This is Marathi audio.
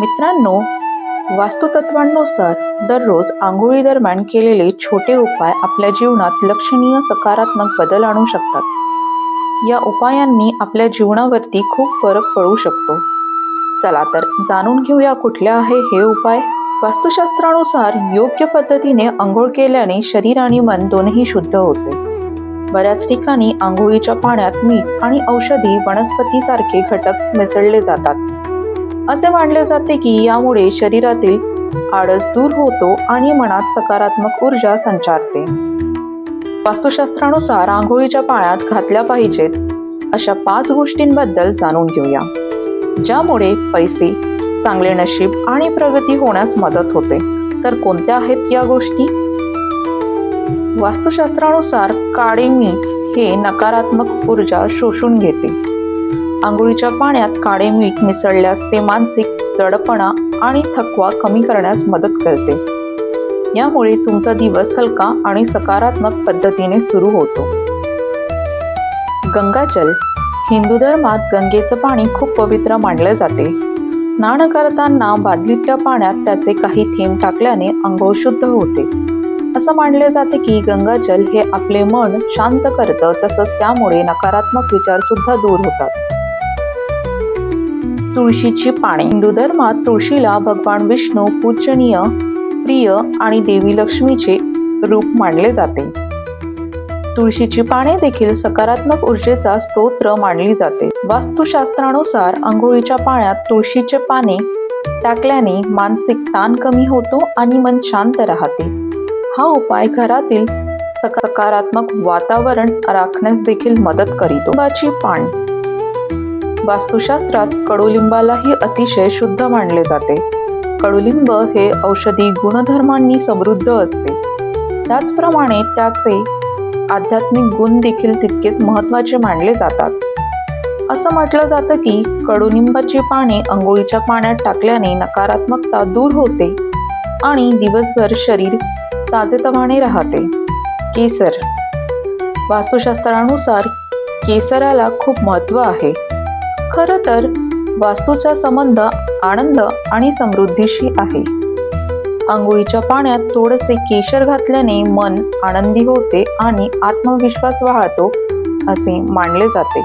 मित्रांनो वास्तुतत्वांनुसार दररोज आंघोळी दरम्यान केलेले छोटे उपाय आपल्या जीवनात लक्षणीय सकारात्मक बदल आणू शकतात. या उपायांनी आपल्या जीवनावरती खूप फरक पडू शकतो. चला तर जाणून घेऊया कुठले आहे हे उपाय. वास्तुशास्त्रानुसार योग्य पद्धतीने आंघोळ केल्याने शरीर आणि मन दोन्ही शुद्ध होते. बऱ्याच ठिकाणी आंघोळीच्या पाण्यात मीठ आणि औषधी वनस्पतीसारखे घटक मिसळले जातात. असे मानले जाते की यामुळे शरीरातील आळस दूर होतो आणि मनात सकारात्मक ऊर्जा संचारते. वास्तुशास्त्रानुसार आंघोळीच्या पाण्यात घातल्या पाहिजेत अशा पाच गोष्टींबद्दल जाणून घेऊया ज्यामुळे पैसे चांगले नशीब आणि प्रगती होण्यास मदत होते. तर कोणत्या आहेत या गोष्टी? वास्तुशास्त्रानुसार काळे मी हे नकारात्मक ऊर्जा शोषून घेते. आंघोळीच्या पाण्यात काळे मीठ मिसळल्यास ते मानसिक जडपणा आणि थकवा कमी करण्यास मदत करते. यामुळे तुमचा दिवस हलका आणि सकारात्मक पद्धतीने सुरू होतो. गंगाजल हिंदू धर्मात गंगेचं पाणी खूप पवित्र मानलं जाते. स्नान करताना बादलीतल्या पाण्यात त्याचे काही थेंब टाकल्याने आंघोळ शुद्ध होते. असं मानले जाते की गंगाजल हे आपले मन शांत करतं तसंच त्यामुळे नकारात्मक विचार सुद्धा दूर होतात. तुळशीची पाने हिंदू धर्मात तुळशीला भगवान विष्णू पूजनीय प्रिय आणि देवी लक्ष्मीचे रूप मानले जाते. तुळशीची पाने देखील सकारात्मक ऊर्जेचा स्तोत्र मानली जाते. वास्तुशास्त्रानुसार आंघोळीच्या पाण्यात तुळशीचे पाने टाकल्याने मानसिक ताण कमी होतो आणि मन शांत राहते. हा उपाय घरातील सकारात्मक वातावरण राखण्यास देखील मदत करीतो. लिंबाची पान वास्तुशास्त्रात कडुलिंबालाही अतिशय शुद्ध मानले जाते. कडुलिंब हे औषधी गुणधर्मांनी समृद्ध असते. त्याचप्रमाणे त्याचे आध्यात्मिक गुण देखील तितकेच महत्त्वाचे मानले जातात. असं म्हटलं जातं की कडुनिंबाची पाने अंघोळीच्या पाण्यात टाकल्याने नकारात्मकता दूर होते आणि दिवसभर शरीर ताजेतवाने राहते. केसर. वास्तुशास्त्रानुसार केसराला खूप महत्त्व आहे. खरं तर वास्तूचा संबंध आनंद आणि समृद्धीशी आहे. आंघोळीच्या पाण्यात थोडेसे केशर घातल्याने मन आनंदी होते आणि आत्मविश्वास वाढतो असे मानले जाते.